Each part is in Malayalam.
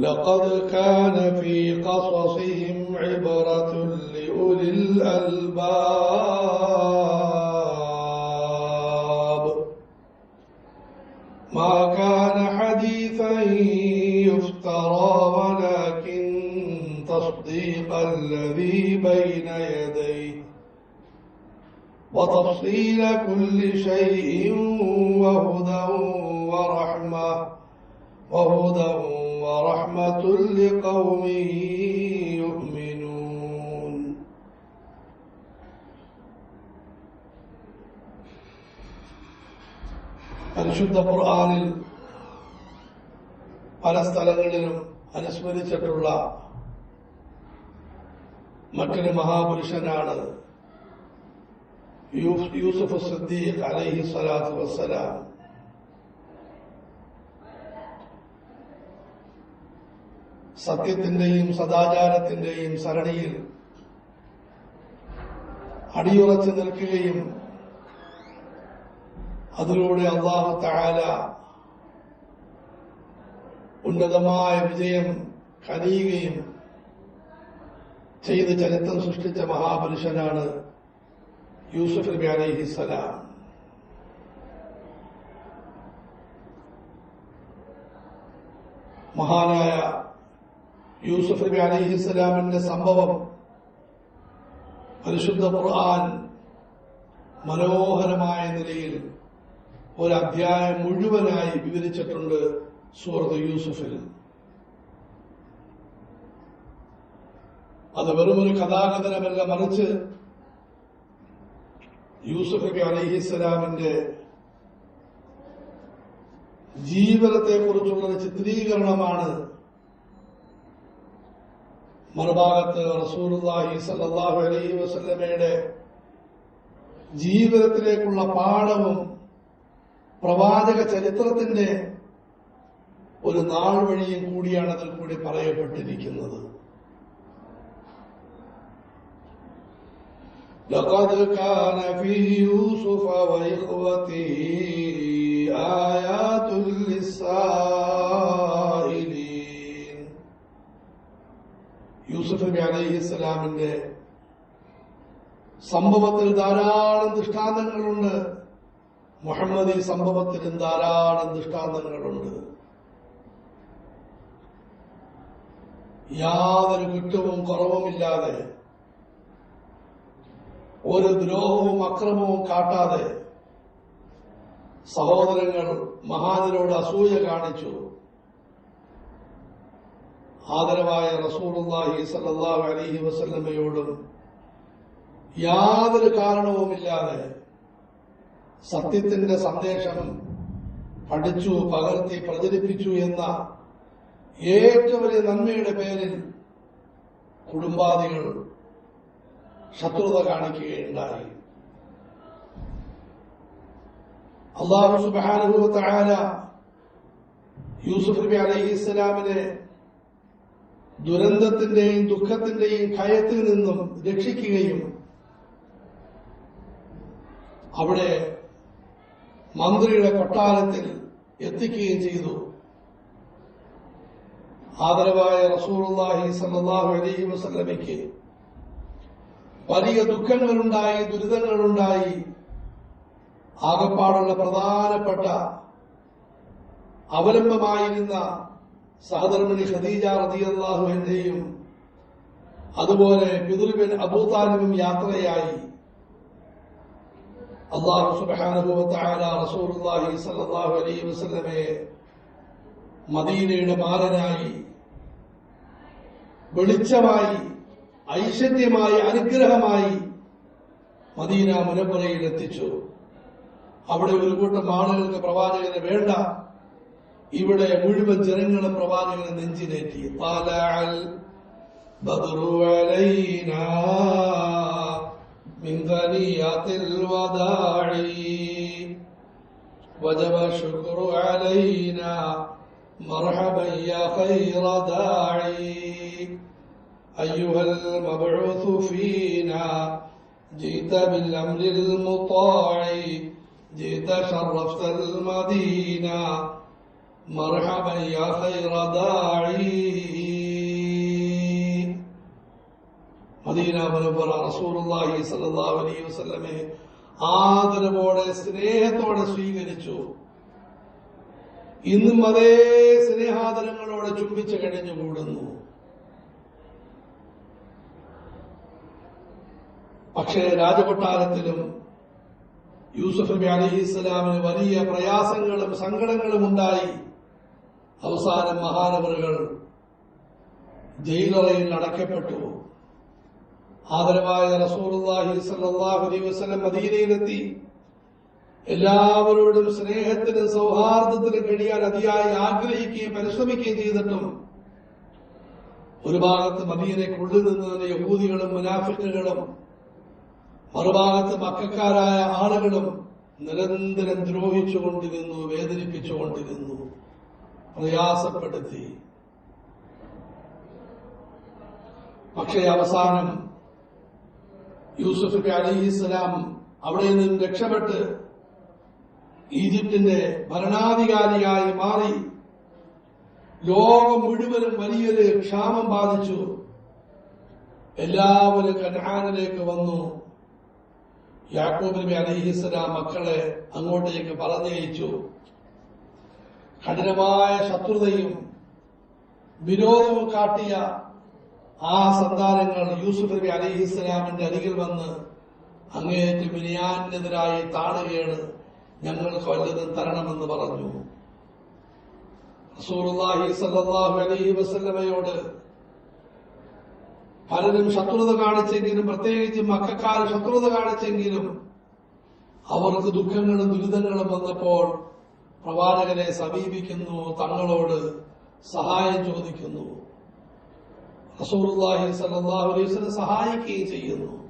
لقد كان في قصصهم عبرة لأولي الألباب. ما كان حديثا يفترى ولكن تصديق الذي بين يديه وتفصيل كل شيء وهدى ورحمة. وهدى ورحمة لقوم يؤمنون പരിശുദ്ധ ഖുർആനിൽ പല സ്ഥലങ്ങളിലും അനുസ്മരിച്ചിട്ടുള്ള മറ്റൊരു മഹാപുരുഷനാണ് യൂഫ്- യൂസുഫ് സിദ്ദീഖ് അലൈഹി സ്വലാത്തു വസ്സലാം സത്യത്തിന്റെയും സദാചാരത്തിന്റെയും സരണിയിൽ അടിയുറച്ചു നിൽക്കുകയും അതിലൂടെ അള്ളാഹു താല ഉന്നതമായ വിജയം കനിയുകയും ചെയ്ത് ചരിത്രം സൃഷ്ടിച്ച മഹാപുരുഷനാണ് യൂസുഫ് നബി അലൈഹിസ്സലാം മഹാനായ യൂസുഫ് നബി അലൈഹിസ്സലാമിന്റെ സംഭവം പരിശുദ്ധ ഖുർആൻ മനോഹരമായ നിലയിൽ ഒരു അധ്യായം മുഴുവനായി വിവരിച്ചിട്ടുണ്ട് സുഹൃത്ത് യൂസുഫിൽ. അത് വെറുമൊരു കഥാകഥനമല്ല മറിച്ച് യൂസുഫ് നബി അലഹിസ്സലാമിന്റെ ജീവിതത്തെക്കുറിച്ചുള്ള ഒരു ചിത്രീകരണമാണ് മറുഭാഗത്ത് റസൂലുള്ളാഹി സല്ലല്ലാഹു അലൈഹി വസല്ലമയുടെ ജീവിതത്തിലേക്കുള്ള പാഠവും പ്രവാചക ചരിത്രത്തിന്റെ ഒരു നാൾ വഴിയും കൂടിയാണ് അതിൽ കൂടി പറയപ്പെട്ടിരിക്കുന്നത് لقد كان في يوسف وإخوته آيات للسائلين യൂസുഫ് നബി അലൈഹി സ്വലാമിന്റെ സംഭവത്തിൽ ധാരാളം ദൃഷ്ടാന്തങ്ങളുണ്ട്. മുഹമ്മദ് സംഭവത്തിലും ധാരാളം ദൃഷ്ടാന്തങ്ങളുണ്ട്. യാതൊരു കുറ്റവും കുറവുമില്ലാതെ ഒരു ദ്രോഹവും അക്രമവും കാട്ടാതെ സഹോദരങ്ങൾ മഹാനരോട് അസൂയ കാണിച്ചു. ആദരവായ റസൂലുള്ളാഹി സല്ലാ അലഹി വസല്ലമ്മയോടും യാതൊരു കാരണവുമില്ലാതെ സത്യത്തിന്റെ സന്ദേശം പഠിച്ചു പകർത്തി പ്രചരിപ്പിച്ചു എന്ന ഏറ്റവും വലിയ നന്മയുടെ പേരിൽ കുടുംബാദികൾ ശത്രുത കാണിക്കുകയുണ്ടായി. അള്ളാഹു സുബാനുഭവത്തായ യൂസുഫ് നബി അലഹി ഇസ്ലാമിനെ ദുരന്തത്തിന്റെയും ദുഃഖത്തിന്റെയും ഭയത്തിൽ നിന്നും രക്ഷിക്കുകയും അവിടെ മന്ത്രിയുടെ കൊട്ടാരത്തിൽ എത്തിക്കുകയും ചെയ്തു. ആദരവായ റസൂലുള്ളാഹി സല്ലാഹു അലൈഹി വസല്ലമയ്ക്ക് വലിയ ദുഃഖങ്ങളുണ്ടായി ദുരിതങ്ങളുണ്ടായി. ആകപ്പാടുള്ള പ്രധാനപ്പെട്ട അവലംബമായിരുന്ന സഹധർമ്മിണി ഖദീജ റളിയല്ലാഹുവിന്റെയും അതുപോലെ പിതൃബിൻ അബൂതാലിബും യാത്രയായി. അള്ളാഹു സുബാനുഭവത്തായ റസൂർഹി സല്ലാഹു അലൈ വസ്ലമെ മദീനയുടെ മാരനായി വെളിച്ചമായി ഐശ്വര്യമായി അനുഗ്രഹമായി മദീന മുനപ്പുറയിൽ എത്തിച്ചു. അവിടെ ഒരു കൂട്ടം ആളുകൾക്ക് പ്രവാചകന് വേണ്ട. ഇവിടെ മുഴുവൻ ജനങ്ങളും പ്രവാചകനെ നെഞ്ചിലേറ്റി طالع البدر علينا من ثنيات الوداع وجب الشكر علينا مرحبا يا خير داعي أيها المبعوث فينا جئت بالأمر المطاع جئت شرفت المدينة مرحبا يا خير داعي മദീന മുനവ്വറ റസൂലുള്ളാഹി സ്വല്ലല്ലാഹു അലൈഹി വസല്ലമയെ ആദരവോടെ സ്നേഹത്തോടെ സ്വീകരിച്ചു ഇന്നും അതേ സ്നേഹാദരങ്ങളോടെ ചുംബിച്ച് കഴിഞ്ഞുകൂടുന്നു പക്ഷേ രാജകൊട്ടാരത്തിലും യൂസുഫ് നബി അലൈഹി ഇസ്ലാമിന് വലിയ പ്രയാസങ്ങളും സങ്കടങ്ങളും ഉണ്ടായി അവസാനം മഹാനവറുകൾ ജയിലറയിൽ അടയ്ക്കപ്പെട്ടു ആദരവായ അലൈഹി വസല്ലം മദീനയിലെത്തി. എല്ലാവരോടും സ്നേഹത്തിനും സൗഹാർദ്ദത്തിനും കഴിയാൻ അതിയായി ആഗ്രഹിക്കുകയും പരിശ്രമിക്കുകയും ചെയ്തിട്ടും ഒരു ഭാഗത്ത് മദീനെ നിന്ന് തന്നെ യഹൂദികളും മുനാഫിക്കുകളും മറുഭാഗത്ത് മക്കാരായ ആളുകളും നിരന്തരം ദ്രോഹിച്ചുകൊണ്ടിരുന്നു വേദനിപ്പിച്ചുകൊണ്ടിരുന്നു. പ്രയാസപ്പെടുത്തി പക്ഷേ അവസാനം യൂസുഫ് അലിഹിസ്സലാം അവിടെ നിന്നും രക്ഷപ്പെട്ട് ഈജിപ്തിന്റെ ഭരണാധികാരിയായി മാറി ലോകം മുഴുവനും വലിയൊരു ക്ഷാമം ബാധിച്ചു. എല്ലാവരും കനാനിലേക്ക് വന്നു. യാക്കൂബ് നബി അലിഹിസ്സലാം മക്കളെ അങ്ങോട്ടേക്ക് പറഞ്ഞയച്ചു. കഠിനമായ ശത്രുതയും വിരോധവും കാട്ടിയ ആ സന്താനങ്ങൾ യൂസുഫ് നബി അലിഹിസ്ലാമിന്റെ അരികിൽ വന്ന് അങ്ങേയറ്റം മിനിയാനെതിരായി താണുകയാണ് ഞങ്ങൾക്ക് വല്ലതും തരണമെന്ന് പറഞ്ഞു. റസൂലുള്ളാഹി സല്ലല്ലാഹു അലൈഹി വസല്ലമയോട് പലരും ശത്രുത കാണിച്ചെങ്കിലും പ്രത്യേകിച്ച് മക്കാർ ശത്രുത കാണിച്ചെങ്കിലും അവർക്ക് ദുഃഖങ്ങളും ദുരിതങ്ങളും വന്നപ്പോൾ പ്രവാചകനെ സമീപിക്കുന്നു തങ്ങളോട് സഹായം ചോദിക്കുന്നു. റസൂലുള്ളാഹി സലാഹു അലൈസിനെ സഹായിക്കുകയും ചെയ്യുന്നു.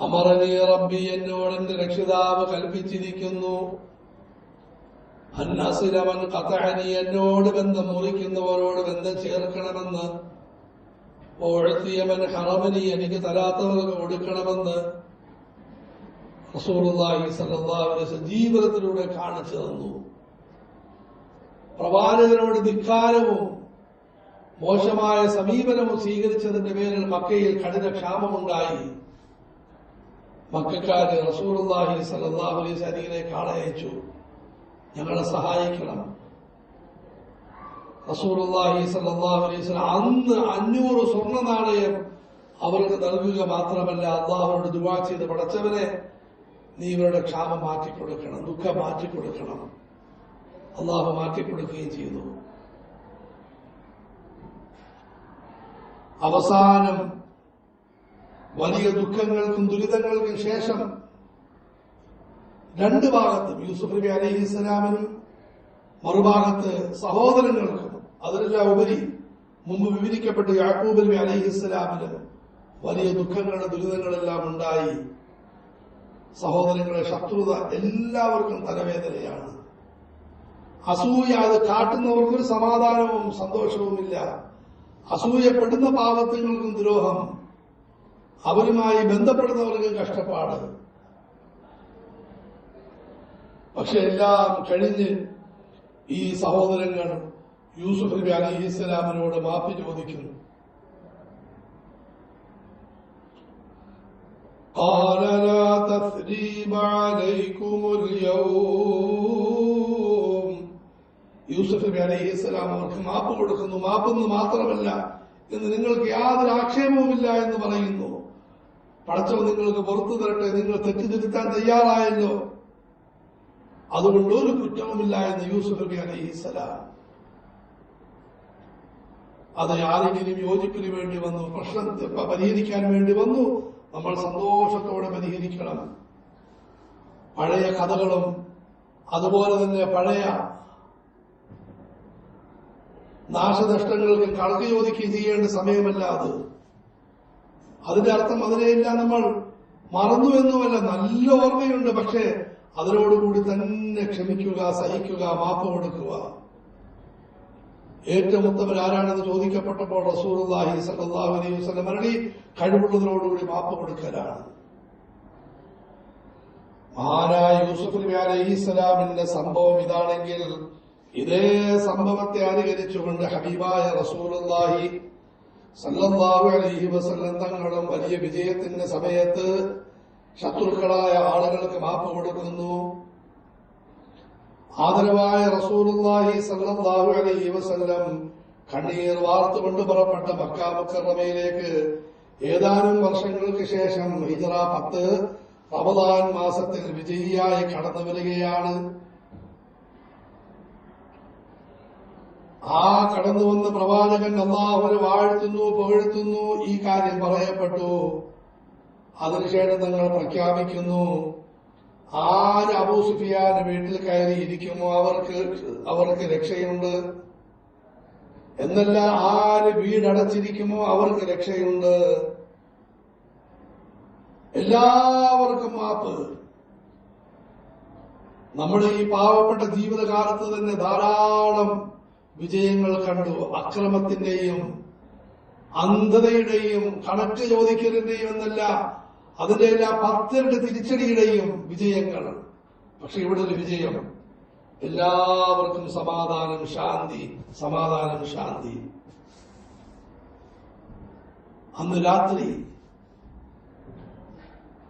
അമറനി റബ്ബി എന്നോട് എന്റെ രക്ഷിതാവ് കൽപ്പിച്ചിരിക്കുന്നു. അന്നസിലവൻ കഥഹനി എന്നോട് ബന്ധം മുറിക്കുന്നവരോട് ബന്ധം ചേർക്കണമെന്ന്. ഓഴത്തിയവൻ ഹറമനി എനിക്ക് തരാത്തവർക്ക് കൊടുക്കണമെന്ന്. അലൈഹി വസല്ലം ജീവിതത്തിലൂടെ കാണിച്ചു തന്നു. പ്രവാചകനോട് ധിക്കാരവും മോശമായ സമീപനവും സ്വീകരിച്ചതിന്റെ പേരിൽ മക്കയിൽ കഠിന ക്ഷാമമുണ്ടായി മക്കാര് സല്ലല്ലാഹു അലൈഹി വസല്ലമയിലേക്ക് ആളയച്ചു ഞങ്ങളെ സഹായിക്കണം. അലൈഹി വസല്ലം അന്ന് അഞ്ഞൂറ് സ്വർണ നാണയം അവർക്ക് നൽകുക മാത്രമല്ല അള്ളാഹുനോട് ദുവാ ചെയ്ത് പടച്ചവനെ നീ ഇവരുടെ ക്ഷാമം മാറ്റിക്കൊടുക്കണം ദുഃഖം മാറ്റിക്കൊടുക്കണം. അള്ളാഹു മാറ്റിക്കൊടുക്കുകയും ചെയ്തു അവസാനം വലിയ ദുഃഖങ്ങൾക്കും ദുരിതങ്ങൾക്കും ശേഷം രണ്ട് ഭാഗത്തും യൂസുഫ് നബി അലൈഹി ഇസ്ലാമിനും മറുഭാഗത്ത് സഹോദരങ്ങൾക്കും അതിനെല്ലാം ഉപരി മുമ്പ് വിവരിക്കപ്പെട്ട യാക്കൂബ് നബി അലൈഹി ഇസ്ലാമിന് വലിയ ദുഃഖങ്ങളും ദുരിതങ്ങളെല്ലാം ഉണ്ടായി. സഹോദരങ്ങളെ ശത്രുത എല്ലാവർക്കും തലവേദനയാണ്. അസൂയ അത് കാട്ടുന്നവർക്കൊരു സമാധാനവും സന്തോഷവുമില്ല. അസൂയപ്പെടുന്ന പാവത്തുകൾക്കും ദ്രോഹം. അവരുമായി ബന്ധപ്പെടുന്നവർക്കും കഷ്ടപ്പാട്. പക്ഷെ എല്ലാം കഴിഞ്ഞ് ഈ സഹോദരങ്ങൾ യൂസുഫ് നബി അലി ഇസ്ലാമിനോട് മാപ്പ് ചോദിക്കുന്നു. قال لا تثريب عليكم اليوم യൂസുഫ് നബി അലൈഹി ഇസ്ലാം അവർക്ക് മാപ്പ് കൊടുക്കുന്നു മാപ്പെന്ന് മാത്രമല്ല ഇന്ന് നിങ്ങൾക്ക് യാതൊരു ആക്ഷേപവുമില്ല എന്ന് പറയുന്നു പടച്ചോ നിങ്ങൾക്ക് പുറത്തു തരട്ടെ നിങ്ങൾ തെറ്റിദ്ധരുത്താൻ തയ്യാറായല്ലോ അതുകൊണ്ട് ഒരു കുറ്റവുമില്ല എന്ന് യൂസുഫ് നബി അലൈഹി ഇസ്ലാം അത് ആരെങ്കിലും യോജിപ്പിന് വേണ്ടി വന്നു പ്രശ്നം പരിഹരിക്കാൻ വേണ്ടി വന്നു നമ്മൾ സന്തോഷത്തോടെ പരിഹരിക്കണം. പഴയ കഥകളും അതുപോലെ തന്നെ പഴയ നാശനഷ്ടങ്ങൾക്ക് കണക്ക് ചോദിക്കുകയും ചെയ്യേണ്ട സമയമല്ല അത്. അതിന്റെ അർത്ഥം അതിനെയെല്ലാം നമ്മൾ മറന്നു എന്നുമല്ല നല്ല ഓർമ്മയുണ്ട്. പക്ഷേ അതിനോടുകൂടി തന്നെ ക്ഷമിക്കുക സഹിക്കുക മാപ്പ് കൊടുക്കുക. ഏറ്റവും ഉത്തമൻ ആരാണെന്ന് ചോദിക്കപ്പെട്ടപ്പോൾ റസൂർഹി സല്ലാഹു അലൈഹി വസ്ലം മരളി കഴിവുള്ളതിനോടുകൂടി മാപ്പ് കൊടുക്കലാണ് മഹാനായ യൂസുഫ് നബി അലൈഹിസ്സലാമിന്റെ സംഭവം ഇതാണെങ്കിൽ ഇതേ സംഭവത്തെ അനുകരിച്ചുകൊണ്ട് ഹബീബായ റസൂലുള്ളാഹി സല്ലാഹു അലഹി വസ്ലം തങ്ങളും വലിയ വിജയത്തിന്റെ സമയത്ത് ശത്രുക്കളായ ആളുകൾക്ക് മാപ്പ് കൊടുക്കുന്നു ആദരവായ റസൂലുള്ളാഹി സല്ലല്ലാഹു അലൈഹി വസല്ലം കണ്ണീർ വാർത്തുകൊണ്ട് പുറപ്പെട്ട മക്ക ഏതാനും വർഷങ്ങൾക്ക് ശേഷം ഹിജറ പത്ത് റമദാൻ മാസത്തിൽ വിജയിയായി കടന്നു വരികയാണ്. ആ കടന്നു വന്ന പ്രവാചകൻ അള്ളാഹുവിനെ വാഴ്ത്തുന്നു പുകഴ്ത്തുന്നു ഈ കാര്യം പറയപ്പെട്ടു. അതിനുശേഷം തങ്ങൾ പ്രഖ്യാപിക്കുന്നു ആര് അബൂ സുഫിയാന്റെ വീട്ടിൽ കയറി ഇരിക്കുമോ? അവർക്ക് അവർക്ക് രക്ഷയുണ്ട്. എന്നല്ല ആര് വീടടച്ചിരിക്കുമോ? അവർക്ക് രക്ഷയുണ്ട്. എല്ലാവർക്കും മാപ്പ്. നമ്മുടെ ഈ പാവപ്പെട്ട ജീവിതകാലത്ത് തന്നെ ധാരാളം വിജയങ്ങൾ കണ്ടു. അക്രമത്തിന്റെയും അന്ധതയുടെയും കണക്ക് ചോദിക്കലിന്റെയും എന്നല്ല അതിന്റെ എല്ലാ പത്തിരണ്ട് തിരിച്ചടിയുടെയും വിജയങ്ങളാണ്. പക്ഷെ ഇവിടെ ഒരു വിജയം. എല്ലാവർക്കും സമാധാനം ശാന്തി സമാധാനം ശാന്തി. അന്ന് രാത്രി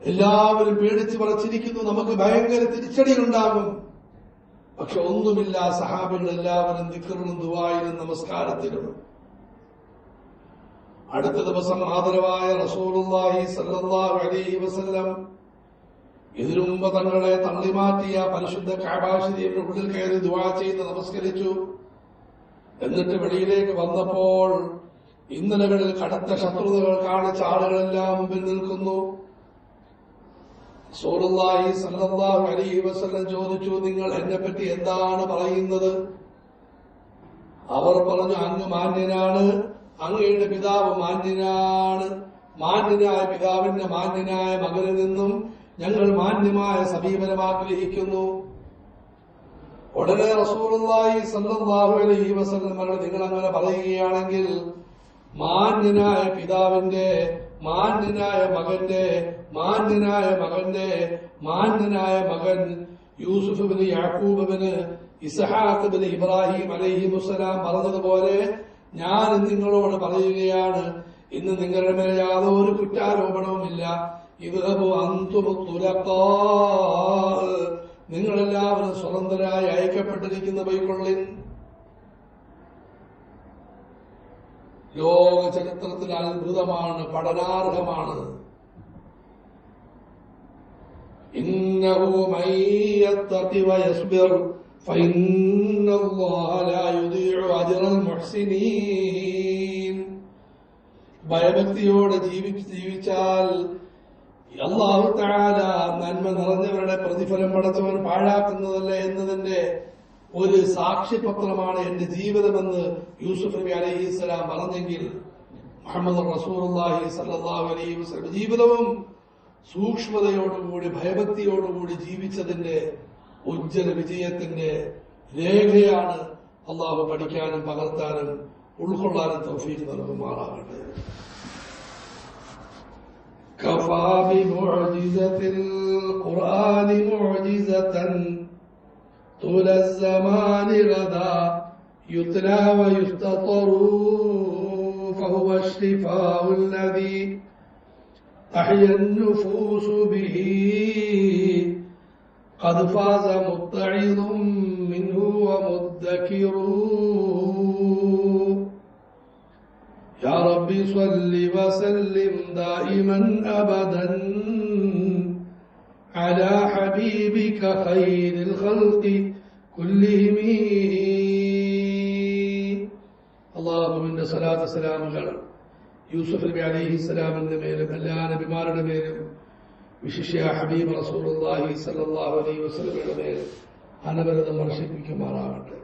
എല്ലാവരും പേടിച്ച് പറച്ചിരിക്കുന്നു നമുക്ക് ഭയങ്കര തിരിച്ചടി ഉണ്ടാകും പക്ഷെ ഒന്നുമില്ല സഹാബികൾ എല്ലാവരും നിക്കറിലും ദുബായിലും നമസ്കാരത്തിലും. അടുത്ത ദിവസം ആദരവായ റസൂലുള്ളാഹി സല്ലല്ലാഹു അലൈഹി വസല്ലം ഇതിനു മുമ്പ് തങ്ങളെ തള്ളിമാറ്റിയ പരിശുദ്ധ കാബാശരീഫിന്റെ ഉള്ളിൽ കയറി ദുവാ ചെയ്ത് നമസ്കരിച്ചു. എന്നിട്ട് വെളിയിലേക്ക് വന്നപ്പോൾ ഇന്നലകളിൽ കടുത്ത ശത്രുതകൾ കാണിച്ച ആളുകളെല്ലാം മുമ്പിൽ നിൽക്കുന്നു. സൂറുല്ലാഹി സല്ലല്ലാഹു അലൈഹി വസല്ലം ചോദിച്ചു നിങ്ങൾ എന്നെ പറ്റി എന്താണ് പറയുന്നത്? അവർ പറഞ്ഞു അങ്ങ് മാന്യനാണ്. അങ്ങയുടെ പിതാവ് മാന്യനാണ്. മാന്യനായ പിതാവിന്റെ മാന്യനായ മകനിൽ നിന്നും ഞങ്ങൾ മാന്യമായ സമീപനം ആഗ്രഹിക്കുന്നു ഉടനെ റസൂലുള്ളാഹി സല്ലല്ലാഹു അലൈഹി വസല്ലം പറഞ്ഞു നിങ്ങൾ അങ്ങനെ പറയുകയാണെങ്കിൽ മാന്യനായ പിതാവിന്റെ മാന്യനായ മകന്റെ മാന്യനായ മകന്റെ മാന്യനായ മകൻ യൂസുഫ് ബിൻ യാക്കൂബ് ബിന് ഇസഹാഖ് ബിൻ ഇബ്രാഹിം അലൈഹി മുസ്സലാം പറഞ്ഞതുപോലെ ഞാൻ നിങ്ങളോട് പറയുകയാണ് ഇന്ന് നിങ്ങളുടെ മേലെ യാതൊരു കുറ്റാരോപണവുമില്ല. ഇവഹബു നിങ്ങളെല്ലാവരും സ്വതന്ത്രരായി അയക്കപ്പെട്ടിരിക്കുന്ന ബൈക്കൊള്ളിൻ ലോക ചരിത്രത്തിൽ അത്ഭുതമാണ് പഠനാർഹമാണ്. ഇന്നഹു മയ്യത്തതിവ യസ്ബിർ ഫൈൻ فإن الله لا يضيع أجر المحسنين ഭയഭക്തിയോടെ ജീവിച്ച് ജീവിച്ചാൽ അള്ളാഹു താല നന്മ നിറഞ്ഞവരുടെ പ്രതിഫലം പടച്ചവൻ പാഴാക്കുന്നതല്ല എന്നതിന്റെ ഒരു സാക്ഷ്യപത്രമാണ് എന്റെ ജീവിതമെന്ന് യൂസുഫ് നബി അലൈഹി സ്വലാം പറഞ്ഞെങ്കിൽ മുഹമ്മദ് റസൂർഹി സല്ലാഹു അലൈഹി വസ്ലം ജീവിതവും സൂക്ഷ്മതയോടുകൂടി ഭയഭക്തിയോടുകൂടി ജീവിച്ചതിന്റെ ഉജ്ജ്വല വിജയത്തിന്റെ രേഖയാണ് അള്ളാഹു പഠിക്കാനും പകർത്താനും ഉൾക്കൊള്ളാനും തൗഫീഖ് നൽകുമാറാകട്ടെ كفى بمعجزة القرآن معجزة طول الزمان غدا يتلى ويستطر فهو الشفاء الذي أحيا النفوس به قد فاز متعظ منه ومدكر يا رب صل وسلم دائما أبدا على حبيبك خير الخلق كلهم അള്ളാഹുവിന്റെ സലാത്ത് സലാമുകൾ യൂസുഫ് നബി അലൈഹി സ്വലാമിന്റെ മേലും എല്ലാ നബിമാരുടെ മേലും വിശിഷ്യ ഹബീബ് റസൂലുള്ളാഹി സല്ലല്ലാഹു അലൈഹി വസല്ലമയുടെ മേലും അനവരതം വർഷിപ്പിക്കുമാറാകട്ടെ.